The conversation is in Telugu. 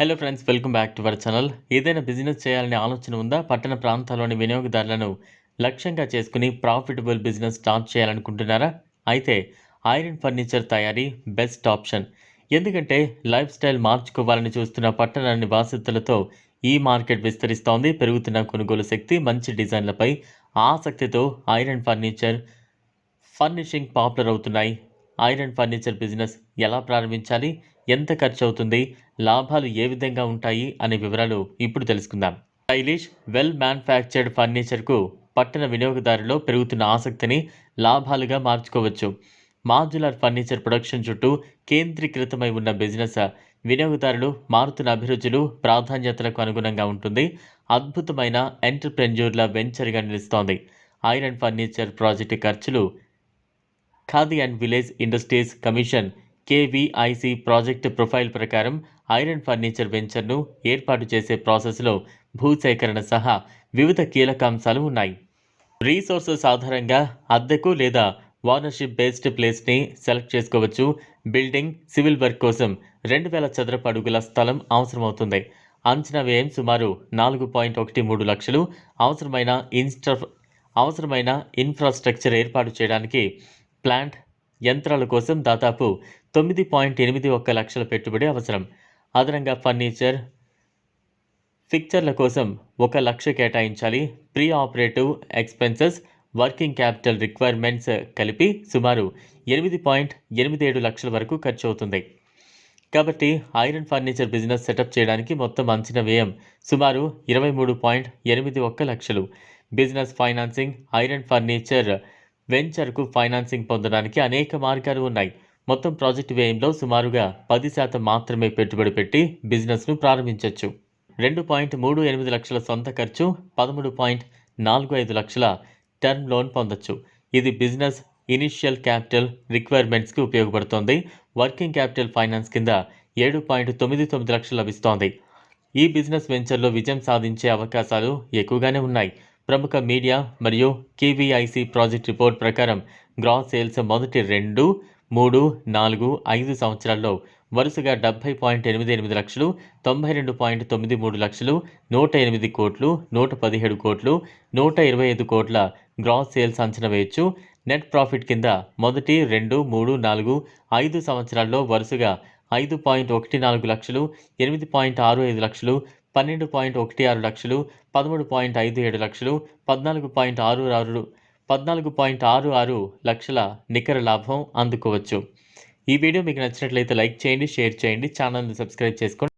Hello friends welcome back to our channel ఏదైనా బిజినెస్ చేయాలనే ఆలోచన ఉందా? పట్టణ ప్రాంతాల్లోని వినియోగదారులను లక్ష్యంగా చేసుకుని ప్రాఫిటబుల్ బిజినెస్ స్టార్ట్ చేయాలనుకుంటున్నారా? అయితే ఐరన్ ఫర్నిచర్ తయారీ బెస్ట్ ఆప్షన్ ఎందుకంటే లైఫ్ స్టైల్ మార్చుకోవాలని చూస్తున్న పట్టణ నివాసితులతో ఈ మార్కెట్ విస్తరిస్తోంది. పెరుగుతున్న కొనుగోలు శక్తి మంచి డిజైన్లపై ఆసక్తితో ఐరన్ ఫర్నిచర్ ఫర్నిషింగ్ పాపులర్ అవుతున్నాయి. ఐరన్ ఫర్నిచర్ బిజినెస్ ఎలా ప్రారంభించాలి? ఎంత ఖర్చు అవుతుంది లాభాలు ఏ విధంగా ఉంటాయి అనే వివరాలు ఇప్పుడు తెలుసుకుందాం. స్టైలిష్ వెల్ మ్యానుఫ్యాక్చర్డ్ ఫర్నిచర్కు పట్టణ వినియోగదారులో పెరుగుతున్న ఆసక్తిని లాభాలుగా మార్చుకోవచ్చు. మాడ్యులర్ ఫర్నిచర్ ప్రొడక్షన్ చుట్టూ కేంద్రీకృతమై ఉన్న బిజినెస్ వినియోగదారులు మారుతున్న అభిరుచులు ప్రాధాన్యతలకు అనుగుణంగా ఉంటుంది. అద్భుతమైన ఎంటర్ప్రెన్యూర్ల వెంచర్గా నిలుస్తోంది. ఐరన్ ఫర్నిచర్ ప్రాజెక్టు ఖర్చులు Khadi and village industries commission KVIC project profile ప్రకారం ఐరన్ ఫర్నిచర్ వెంచర్ను ఏర్పాటు చేసే ప్రాసెస్లో భూసేకరణ సహా వివిధ కీలక అంశాలు ఉన్నాయి. రీసోర్సెస్ ఆధారంగా అద్దెకు లేదా వానర్షిప్ బేస్డ్ ప్లేస్ని సెలెక్ట్ చేసుకోవచ్చు. బిల్డింగ్ సివిల్ వర్క్ కోసం రెండు వేల చదరపు అడుగుల స్థలం అవసరమవుతుంది. అంచనా వ్యయం సుమారు నాలుగు పాయింట్ ఒకటి మూడు లక్షలు. అవసరమైన ఇన్స్ట్ర అవసరమైన ఇన్ఫ్రాస్ట్రక్చర్ ఏర్పాటు చేయడానికి ప్లాంట్ యంత్రాల కోసం దాదాపు తొమ్మిది పాయింట్ ఎనిమిది ఒక్క లక్షల పెట్టుబడి అవసరం. అదనంగా ఫర్నిచర్ ఫిక్చర్ల కోసం ఒక లక్ష కేటాయించాలి. Pre operative expenses working capital requirements కలిపి సుమారు ఎనిమిది పాయింట్ ఎనిమిది ఏడు లక్షల వరకు ఖర్చు అవుతుంది. కాబట్టి ఐరన్ ఫర్నిచర్ బిజినెస్ సెటప్ చేయడానికి మొత్తం అంచనా వ్యయం సుమారు ఇరవై మూడు పాయింట్ ఎనిమిది ఒక్క లక్షలు. బిజినెస్ ఫైనాన్సింగ్ ఐరన్ ఫర్నిచర్ వెంచర్కు ఫైనాన్సింగ్ పొందడానికి అనేక మార్గాలు ఉన్నాయి. మొత్తం ప్రాజెక్టు వ్యయంలో సుమారుగా పది శాతం మాత్రమే పెట్టుబడి పెట్టి బిజినెస్ను ప్రారంభించవచ్చు రెండు పాయింట్ మూడు ఎనిమిది లక్షల సొంత ఖర్చు పదమూడు పాయింట్ నాలుగు ఐదు లక్షల టర్మ్ లోన్ పొందొచ్చు. ఇది బిజినెస్ ఇనిషియల్ క్యాపిటల్ రిక్వైర్మెంట్స్కి ఉపయోగపడుతోంది. వర్కింగ్ క్యాపిటల్ ఫైనాన్స్ కింద ఏడు పాయింట్ తొమ్మిది తొమ్మిది లక్షలు లభిస్తోంది. ఈ బిజినెస్ వెంచర్లో విజయం సాధించే అవకాశాలు ఎక్కువగానే ఉన్నాయి. ప్రముఖ మీడియా మరియు కేవీఐసి ప్రాజెక్ట్ రిపోర్ట్ ప్రకారం గ్రాస్ సేల్స్ మొదటి రెండు మూడు నాలుగు ఐదు సంవత్సరాల్లో వరుసగా డెబ్బై పాయింట్ ఎనిమిది ఎనిమిది లక్షలు తొంభై రెండు పాయింట్ తొమ్మిది మూడు లక్షలు నూట ఎనిమిది కోట్లు నూట పదిహేడు కోట్లు నూట ఇరవై ఐదు కోట్ల గ్రాస్ సేల్స్ అంచనా వేయచ్చు. నెట్ ప్రాఫిట్ కింద మొదటి రెండు మూడు నాలుగు ఐదు సంవత్సరాల్లో వరుసగా ఐదు పాయింట్ ఒకటి నాలుగు లక్షలు ఎనిమిది పాయింట్ ఆరు ఐదు లక్షలు పన్నెండు పాయింట్ ఒకటి ఆరు లక్షలు పదమూడు పాయింట్ ఐదు ఏడు లక్షలు పద్నాలుగు పాయింట్ ఆరు ఆరు పద్నాలుగు పాయింట్ ఆరు ఆరు లక్షల నికర లాభం అందుకోవచ్చు. ఈ వీడియో మీకు నచ్చినట్లయితే లైక్ చేయండి షేర్ చేయండి ఛానల్ని సబ్స్క్రైబ్ చేసుకోండి.